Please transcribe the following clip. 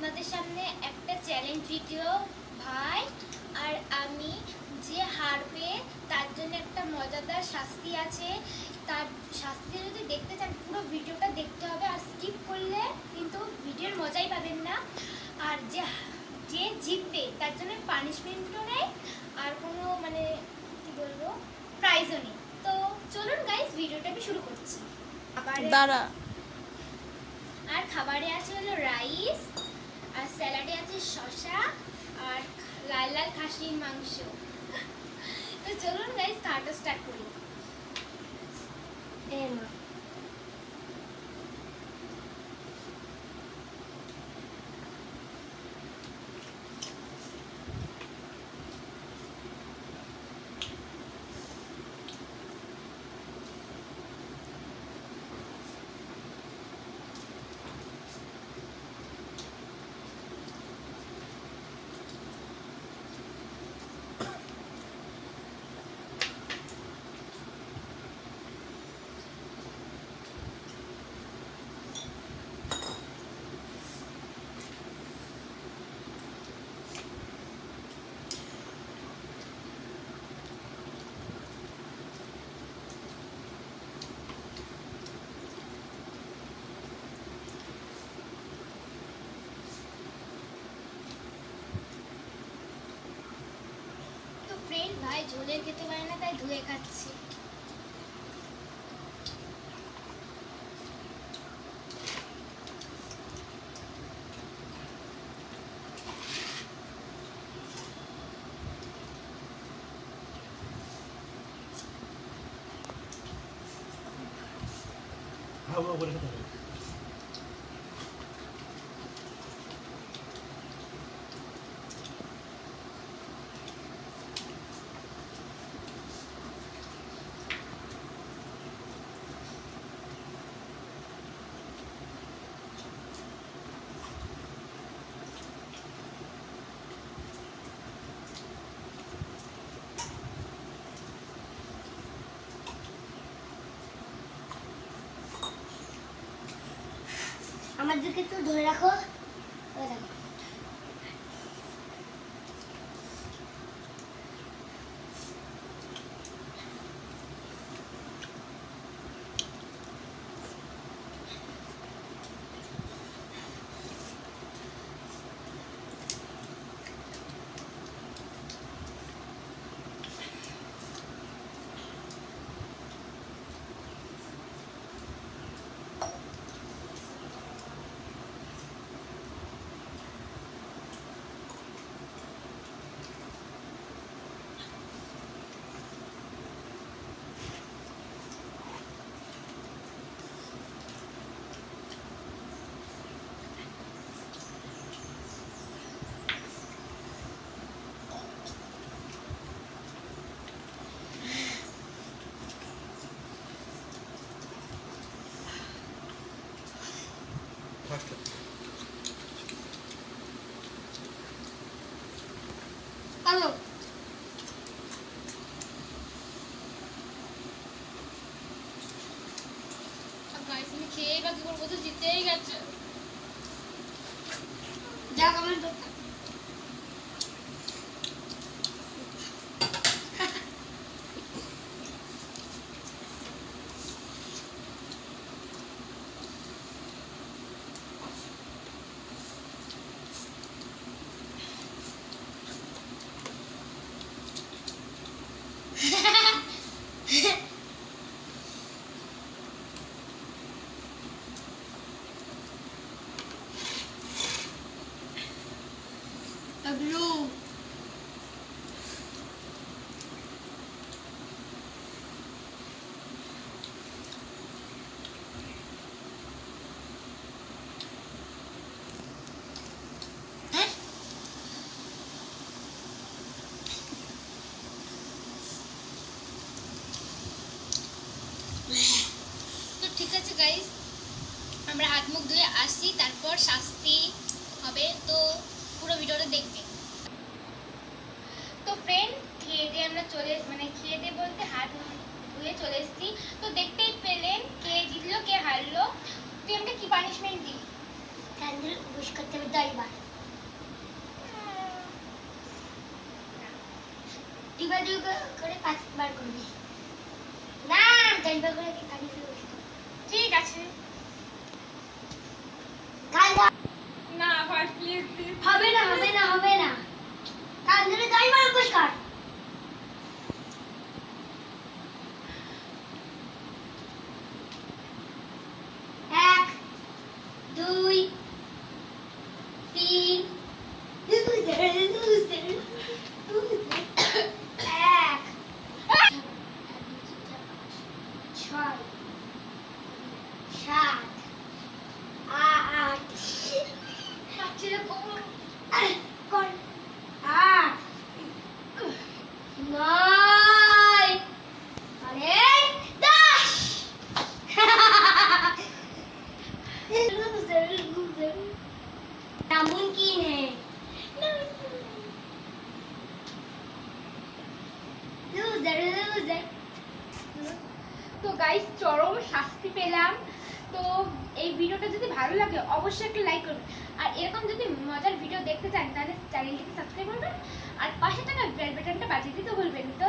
আপনাদের সামনে একটা চ্যালেঞ্জ ভিডিও ভাই আর আমি যে হারবে তার জন্য একটা মজাদার শাস্তি আছে। তার শাস্তি যদি দেখতে চান পুরো ভিডিওটা দেখতে হবে আর স্কিপ করলে কিন্তু ভিডিওর মজাই পাবেন না। আর যে যে জিতবে তার জন্য পানিশমেন্টও নেই আর কোনো মানে কি বলব প্রাইজও নেই। তো চলুন গাইজ ভিডিওটা আমি শুরু করছি। আবার দাঁড়া। আর খাবারে আছে হলো রাইস আর স্যালাডে আছে শসা আর লাল লাল খাসির মাংস তো চলুন গাইস খাওয়াটা স্টার্ট করি তো ফ্রেন্ড ভাই ঝোলের খেতে পারে না তাই ধুয়ে খাচ্ছি। হাওয়া করে খেতে হবে। আমার দিকে একটু ধরে রাখো। হ্যালো গাইস আমি খেয়ে বা কি করব তো জিতেই গেছে যাক আমার দোকান Blue. তো ঠিক আছে গাইজ আমরা হাত মুখ ধুয়ে আসি তারপর শাস্তি হবে। তো পুরো ভিডিওটা দেখবে। তো ফ্রেন্ড খেয়ে দিয়ে আমরা চলে মানে খেয়ে দিয়ে বলতে হাত ধুয়ে চলে এসেছি। তো দেখতেই পেলেন কে জিতলো কে হারলো। তুই আমাকে কি পানিশমেন্ট দিই ক্যান্ডেল বুশ করতে হবে দশবার দুবার দুবার করে করবি। না দশবার করে ঠিক আছে। দুই नामुमकिन है लूजर लूजर তো গাইস চরম শাস্তি পেলাম তো এই ভিডিওটা যদি ভালো লাগে অবশ্যই একটা লাইক করবেন আর এরকম যদি মজার ভিডিও দেখতে চান তাহলে চ্যানেলটিকে সাবস্ক্রাইব করবেন আর পাশে থাকা বেল বাটনটা বাজিয়ে দিতে ভুলবেন তো